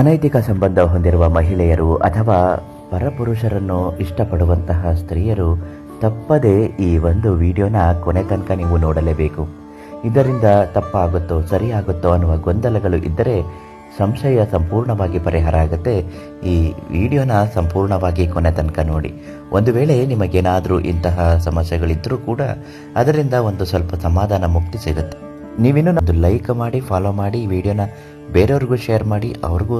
ಅನೈತಿಕ ಸಂಬಂಧ ಹೊಂದಿರುವ ಮಹಿಳೆಯರು ಅಥವಾ ಪರಪುರುಷರನ್ನು ಇಷ್ಟಪಡುವಂತಹ ಸ್ತ್ರೀಯರು ತಪ್ಪದೇ ಈ ಒಂದು ವಿಡಿಯೋನ ಕೊನೆ ತನಕ ನೀವು ನೋಡಲೇಬೇಕು. ಇದರಿಂದ ತಪ್ಪಾಗುತ್ತೋ, ಸರಿಯಾಗುತ್ತೋ ಅನ್ನುವ ಗೊಂದಲಗಳು ಇದ್ದರೆ ಸಂಶಯ ಸಂಪೂರ್ಣವಾಗಿ ಪರಿಹಾರ ಆಗುತ್ತೆ. ಈ ವಿಡಿಯೋನ ಸಂಪೂರ್ಣವಾಗಿ ಕೊನೆ ತನಕ ನೋಡಿ. ಒಂದು ವೇಳೆ ನಿಮಗೇನಾದರೂ ಇಂತಹ ಸಮಸ್ಯೆಗಳಿದ್ದರೂ ಕೂಡ ಅದರಿಂದ ಒಂದು ಸ್ವಲ್ಪ ಸಮಾಧಾನ ಮುಕ್ತಿ ಸಿಗುತ್ತೆ. ನೀವಿನ್ನೂ ಲೈಕ್ ಮಾಡಿ, ಫಾಲೋ ಮಾಡಿ ವಿಡಿಯೋನ ಬೇರೆಯವ್ರಿಗೂ ಶೇರ್ ಮಾಡಿ ಅವ್ರಿಗೂ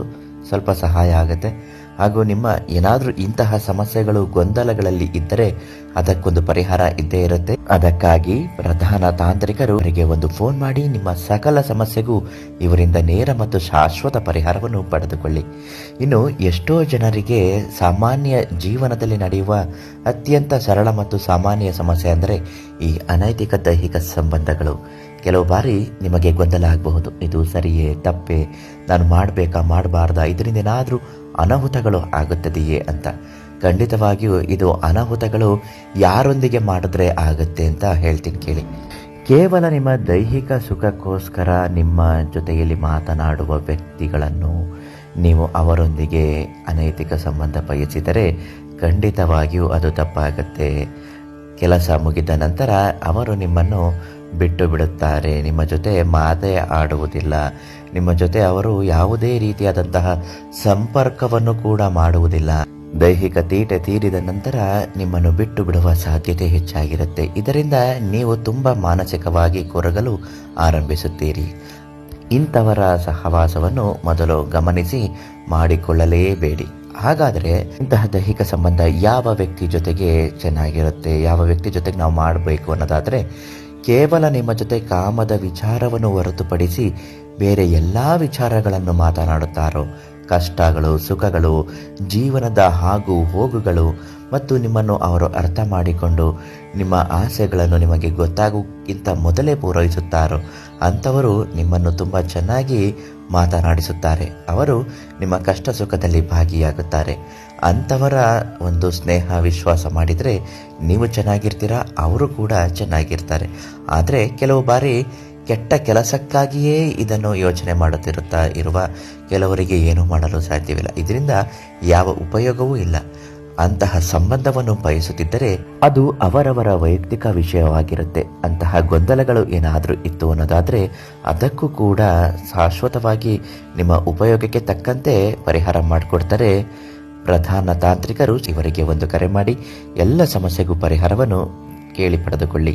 ಸ್ವಲ್ಪ ಸಹಾಯ ಆಗುತ್ತೆ. ಹಾಗೂ ನಿಮ್ಮ ಏನಾದರೂ ಇಂತಹ ಸಮಸ್ಯೆಗಳು, ಗೊಂದಲಗಳಲ್ಲಿ ಇದ್ದರೆ ಅದಕ್ಕೊಂದು ಪರಿಹಾರ ಇದ್ದೇ ಇರುತ್ತೆ. ಅದಕ್ಕಾಗಿ ಪ್ರಧಾನ ತಾಂತ್ರಿಕರು ಅವರಿಗೆ ಒಂದು ಫೋನ್ ಮಾಡಿ ನಿಮ್ಮ ಸಕಲ ಸಮಸ್ಯೆಗೂ ಇವರಿಂದ ನೇರ ಮತ್ತು ಶಾಶ್ವತ ಪರಿಹಾರವನ್ನು ಪಡೆದುಕೊಳ್ಳಿ. ಇನ್ನು ಎಷ್ಟೋ ಜನರಿಗೆ ಸಾಮಾನ್ಯ ಜೀವನದಲ್ಲಿ ನಡೆಯುವ ಅತ್ಯಂತ ಸರಳ ಮತ್ತು ಸಾಮಾನ್ಯ ಸಮಸ್ಯೆ ಅಂದರೆ ಈ ಅನೈತಿಕ ದೈಹಿಕ ಸಂಬಂಧಗಳು. ಕೆಲವು ಬಾರಿ ನಿಮಗೆ ಗೊಂದಲ ಆಗಬಹುದು ಇದು ಸರಿಯೇ, ತಪ್ಪೇ, ನಾನು ಮಾಡಬೇಕಾ, ಮಾಡಬಾರ್ದಾ, ಇದರಿಂದ ಏನಾದರೂ ಅನಾಹುತಗಳು ಆಗುತ್ತದೆಯೇ ಅಂತ. ಖಂಡಿತವಾಗಿಯೂ ಇದು ಅನಾಹುತಗಳು ಯಾರೊಂದಿಗೆ ಮಾಡಿದ್ರೆ ಆಗುತ್ತೆ ಅಂತ ಹೇಳ್ತೀನಿ ಕೇಳಿ. ಕೇವಲ ನಿಮ್ಮ ದೈಹಿಕ ಸುಖಕ್ಕೋಸ್ಕರ ನಿಮ್ಮ ಜೊತೆಯಲ್ಲಿ ಮಾತನಾಡುವ ವ್ಯಕ್ತಿಗಳನ್ನು ನೀವು ಅವರೊಂದಿಗೆ ಅನೈತಿಕ ಸಂಬಂಧ ಬಯಸಿದರೆ ಖಂಡಿತವಾಗಿಯೂ ಅದು ತಪ್ಪಾಗುತ್ತೆ. ಕೆಲಸ ಮುಗಿದ ನಂತರ ಅವರು ನಿಮ್ಮನ್ನು ಬಿಟ್ಟು ಬಿಡುತ್ತಾರೆ. ನಿಮ್ಮ ಜೊತೆ ಮಾತೇ ಆಡುವುದಿಲ್ಲ. ನಿಮ್ಮ ಜೊತೆ ಅವರು ಯಾವುದೇ ರೀತಿಯಾದಂತಹ ಸಂಪರ್ಕವನ್ನು ಕೂಡ ಮಾಡುವುದಿಲ್ಲ. ದೈಹಿಕ ತೀಟೆ ತೀರಿದ ನಂತರ ನಿಮ್ಮನ್ನು ಬಿಟ್ಟು ಬಿಡುವ ಸಾಧ್ಯತೆ ಹೆಚ್ಚಾಗಿರುತ್ತೆ. ಇದರಿಂದ ನೀವು ತುಂಬ ಮಾನಸಿಕವಾಗಿ ಕೊರಗಲು ಆರಂಭಿಸುತ್ತೀರಿ. ಇಂಥವರ ಸಹವಾಸವನ್ನು ಮೊದಲು ಗಮನಿಸಿ ಮಾಡಿಕೊಳ್ಳಲೇಬೇಡಿ. ಹಾಗಾದರೆ ಇಂತಹ ದೈಹಿಕ ಸಂಬಂಧ ಯಾವ ವ್ಯಕ್ತಿ ಜೊತೆಗೆ ಚೆನ್ನಾಗಿರುತ್ತೆ, ಯಾವ ವ್ಯಕ್ತಿ ಜೊತೆಗೆ ನಾವು ಮಾಡಬೇಕು ಅನ್ನೋದಾದರೆ ಕೇವಲ ನಿಮ್ಮ ಜೊತೆ ಕಾಮದ ವಿಚಾರವನ್ನು ಹೊರತುಪಡಿಸಿ ಬೇರೆ ಎಲ್ಲ ವಿಚಾರಗಳನ್ನು ಮಾತನಾಡುತ್ತಾರೋ? ಕಷ್ಟಗಳು, ಸುಖಗಳು, ಜೀವನದ ಹಾಗೂ ಹೋಗುಗಳು ಮತ್ತು ನಿಮ್ಮನ್ನು ಅವರು ಅರ್ಥ ಮಾಡಿಕೊಂಡು ನಿಮ್ಮ ಆಸೆಗಳನ್ನು ನಿಮಗೆ ಗೊತ್ತಾಗೋಕ್ಕಿಂತ ಮೊದಲೇ ಪೂರೈಸುತ್ತಾರೋ? ಅಂಥವರು ನಿಮ್ಮನ್ನು ತುಂಬ ಚೆನ್ನಾಗಿ ಮಾತನಾಡಿಸುತ್ತಾರೆ. ಅವರು ನಿಮ್ಮ ಕಷ್ಟ ಸುಖದಲ್ಲಿ ಭಾಗಿಯಾಗುತ್ತಾರೆ. ಅಂಥವರ ಒಂದು ಸ್ನೇಹ ವಿಶ್ವಾಸ ಮಾಡಿದರೆ ನೀವು ಚೆನ್ನಾಗಿರ್ತೀರಾ? ಅವರು ಕೂಡ ಚೆನ್ನಾಗಿರ್ತಾರೆ. ಆದರೆ ಕೆಲವು ಬಾರಿ ಕೆಟ್ಟ ಕೆಲಸಕ್ಕಾಗಿಯೇ ಇದನ್ನು ಯೋಚನೆ ಮಾಡುತ್ತಿರುತ್ತಾ ಇರುವ ಕೆಲವರಿಗೆ ಏನೂ ಮಾಡಲು ಸಾಧ್ಯವಿಲ್ಲ. ಇದರಿಂದ ಯಾವ ಉಪಯೋಗವೂ ಇಲ್ಲ. ಅಂತಹ ಸಂಬಂಧವನ್ನು ಬಯಸುತ್ತಿದ್ದರೆ ಅದು ಅವರವರ ವೈಯಕ್ತಿಕ ವಿಷಯವಾಗಿರುತ್ತೆ. ಅಂತಹ ಗೊಂದಲಗಳು ಏನಾದರೂ ಇತ್ತು ಅನ್ನೋದಾದರೆ ಅದಕ್ಕೂ ಕೂಡ ಶಾಶ್ವತವಾಗಿ ನಿಮ್ಮ ಉಪಯೋಗಕ್ಕೆ ತಕ್ಕಂತೆ ಪರಿಹಾರ ಮಾಡಿಕೊಡ್ತಾರೆ. ಪ್ರಧಾನ ತಾಂತ್ರಿಕರು ಇವರಿಗೆ ಒಂದು ಕರೆ ಮಾಡಿ ಎಲ್ಲ ಸಮಸ್ಯೆಗೂ ಪರಿಹಾರವನ್ನು ಕೇಳಿ ಪಡೆದುಕೊಳ್ಳಿ.